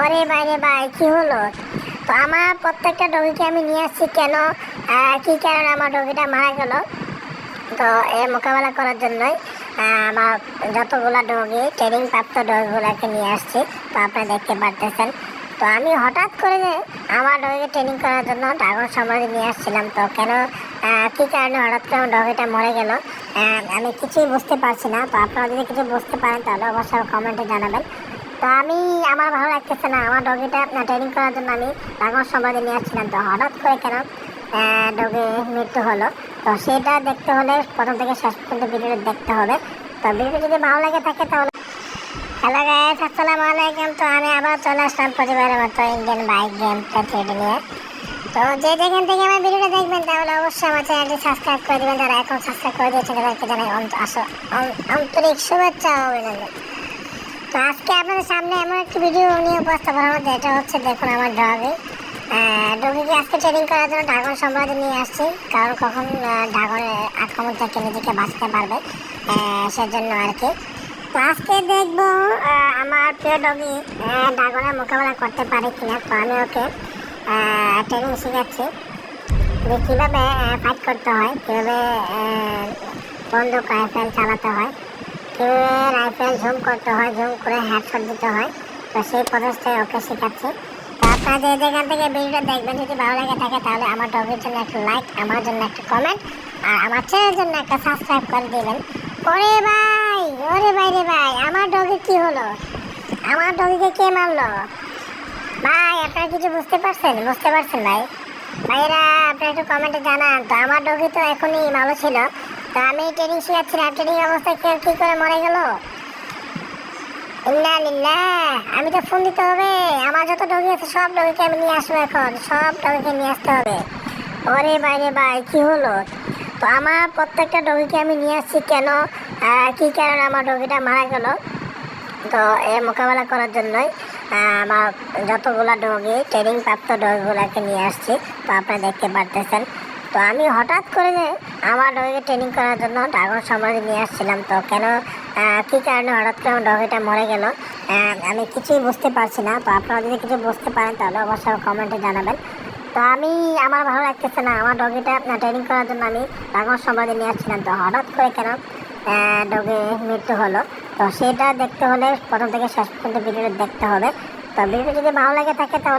ওরে বাইরে ভাই, কি হলো? তো আমার প্রত্যেকটা ডগিকে আমি নিয়ে আসছি, কেন? কি কারণে আমার ডগিটা মারা গেল? তো এর মোকাবেলা করার জন্যই আমার যতগুলা ডগি ট্রেনিং প্রাপ্ত ডগিগুলোকে নিয়ে আসছি, তো আপনারা দেখতে পারতেছেন। তো আমি হঠাৎ করে আমার ডগিকে ট্রেনিং করার জন্য ড্রাগন সমাজে নিয়ে আসছিলাম, তো কেন কি কারণে হঠাৎ করে আমার ডগিটা মরে গেল? আমি কিছুই বুঝতে পারছি না, তো আপনারা যদি কিছু বুঝতে পারেন, তাহলে অবশ্যই কমেন্টে জানাবেন। তো আমি, আমার ভালো লাগতেছে না। আমার ডগিটা ট্রেনিং করার জন্য আমি ড্রাগন সমাজে নিয়ে আসছিলাম তো। হঠাৎ করে কেন ডগে মৃত্যু হলো। তো সেটা দেখতে হলে প্রথম থেকে শেষ পর্যন্ত ভিডিওটা দেখতে হবে। তো ভিডিওটা যদি ভালো লাগে থাকে তাহলে হ্যালো গাইস আসসালামু আলাইকুম। তো আমি আবার চলে আসলাম পরিবারের মতো ইন্ডিয়ান বাইক গেম থ্রিডি নিয়ে। তো যে যেখান থেকে আমার ভিডিওটা দেখবেন তাহলে অবশ্যই আমার চ্যানেলটি সাবস্ক্রাইব করে দেবেন। যারা এখন সাবস্ক্রাইব করে দিয়েছেন তাদেরকে জানাই আন্তরিক শুভেচ্ছা অভিনন্দন। তো আজকে আপনাদের সামনে এমন একটি ভিডিও নিয়ে উপস্থাপন হলো, যেটা হচ্ছে দেখুন আমার ডগে ডগিকে আজকে ট্রেনিং করার জন্য ড্রাগন সম্রাটে নিয়ে আসছি। কারণ কখন ড্রাগনের আক্রমণ থেকে নিজেকে বাঁচতে পারবে সেজন্য আর কি। তো আজকে দেখব আমার প্রিয় ডগি ড্রাগনের মোকাবেলা করতে পারে কিনা। তো আমি ওকে ট্রেনিং শেখাচ্ছি। যে কীভাবে ফাইট করতে হয়, কীভাবে রাইফেল চালাতে হয়। কীভাবে রাইফেল ঝুম করতে হয় ঝুম করে হেডশট দিতে হয়। তো সেই প্রসেসটাই ওকে শেখাচ্ছি। তো আপনারা যে যেখান থেকে ভিডিওটা দেখবেন, যদি ভালো লাগে থাকে, তাহলে আমার ডগের জন্য একটা লাইক আমার জন্য একটা কমেন্ট আর আমার চ্যানেলের জন্য একটা সাবস্ক্রাইব করে দিবেন। ওরে ভাই ওরে ভাই রে ভাই, আমার ডগে কি হলো? আমার ডগিকে কে মারলো? ভাই, আপনারা কিছু বুঝতে পারছেন? বুঝতে পারছেন ভাই? ভাইয়েরা, আপনারা একটু কমেন্টে জানান। তো আমার ডগি তো এখনই ভালো ছিল। তো আমি ট্রেনিং শিখাচ্ছিলাম ট্রেনিং অবস্থায় কেউ কী করে মরে গেল? ইল্লা লিল্লাহ, আমি তো ফোন দিতে হবে। আমার যত ডগি আছে, সব ডগিকে আমি নিয়ে আসব এখন। সব ডগিকে নিয়ে আসতে হবে। ওরে বাইরে ভাই, কি হলো? তো আমার প্রত্যেকটা ডগিকে আমি নিয়ে আসছি কেন? কি কারণে আমার ডগিটা মারা গেল? তো এর মোকাবেলা করার জন্যই আমার যতগুলা ডগি ট্রেনিং প্রাপ্ত ডগিগুলোকে নিয়ে আসছি। তো আপনারা দেখতে পারতেছেন। তো আমি হঠাৎ করে আমার ডগিকে ট্রেনিং করার জন্য ড্রাগন সমাজে নিয়ে আসছিলাম। তো কেন কী কারণে হঠাৎ করে আমার ডগিটা মরে গেল? আমি কিছুই বুঝতে পারছি না। তো আপনারা যদি কিছু বুঝতে পারেন, তাহলে অবশ্যই কমেন্টে জানাবেন। তো আমি, আমার ভালো লাগতেছে না। আমার ডগিটা ট্রেনিং করার জন্য আমি ড্রাগন সমাজে নিয়ে আসছিলাম। তো হঠাৎ করে কেন ডগে মৃত্যু হলো? তো সেটা দেখতে হলে প্রথম থেকে শেষ পর্যন্ত ভিডিওটা দেখতে হবে। তো ভিডিওটা যদি ভালো লাগে থাকে তাহলে